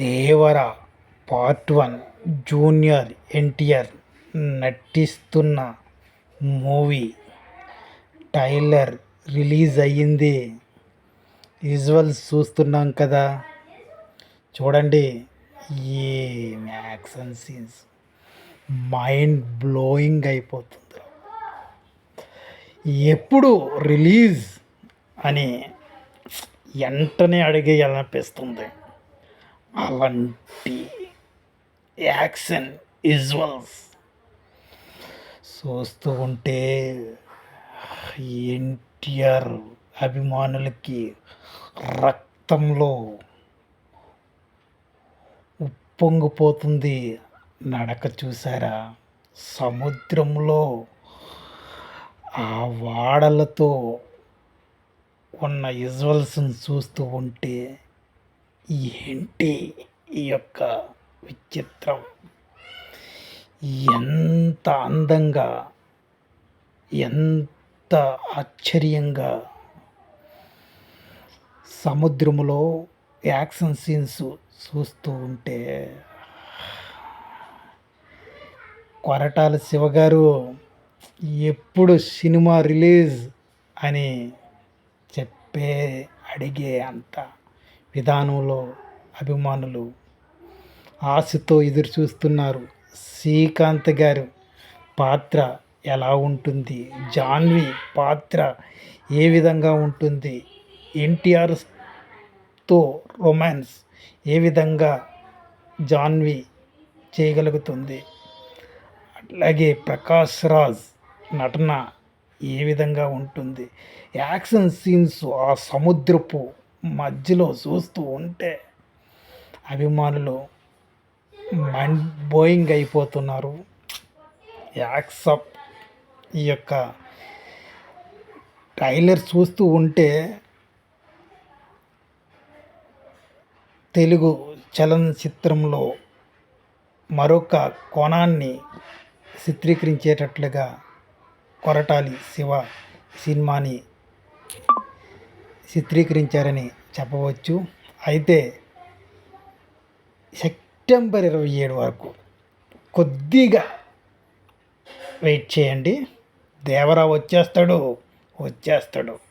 Devara part one junior NTR నటిస్తున్న movie trailer release అయ్యింది. Visuals చూస్తున్నాం కదా. చూడండి ఏ యాక్షన్ సీన్స్. మైండ్ బ్లోయింగ్ అయిపోతుంది ఎప్పుడు రిలీజ్ అని వెంటనే అడిగేయాలనిపిస్తుంది. అలాంటి యాక్షన్ విజువల్స్ చూస్తూ ఉంటే ఎన్టీఆర్ అభిమానులకి రక్తంలో ఉప్పొంగిపోతుంది. నడక చూసారా సముద్రంలో ఆ వాడలతో ఉన్న విజువల్స్ని చూస్తూ ఉంటే ఏంటి ఈ యొక్క విచిత్రం? ఎంత అందంగా ఎంత ఆశ్చర్యంగా. సముద్రములో యాక్షన్ సీన్స్ చూస్తూ ఉంటే కొరటాల శివగారు ఎప్పుడు సినిమా రిలీజ్ అని చెప్పే అడిగే అంత విధానంలో అభిమానులు ఆశతో ఎదురు చూస్తున్నారు శ్రీకాంత్ గారు పాత్ర ఎలా ఉంటుంది? జాన్వి పాత్ర ఏ విధంగా ఉంటుంది? ఎన్టీఆర్తో రొమాన్స్ ఏ విధంగా జాన్వి చేయగలుగుతుంది? అట్లాగే ప్రకాష్ రాజ్ నటన ఏ విధంగా ఉంటుంది? యాక్షన్ సీన్స్ ఆ సముద్రపు మధ్యలో చూస్తూ ఉంటే అభిమానులు మైండ్ బోయింగ్ అయిపోతున్నారు. యాక్సప్ ఈ యొక్క ట్రైలర్ చూస్తూ ఉంటే తెలుగు చలనచిత్రంలో మరొక కోణాన్ని చిత్రీకరించేటట్లుగా కొరటాలి శివ సినిమాని చిత్రీకరించారని చెప్పవచ్చు. అయితే సెప్టెంబర్ ఇరవై ఏడు వరకు కొద్దిగా వెయిట్ చేయండి. దేవరా వచ్చేస్తాడు వచ్చేస్తాడు.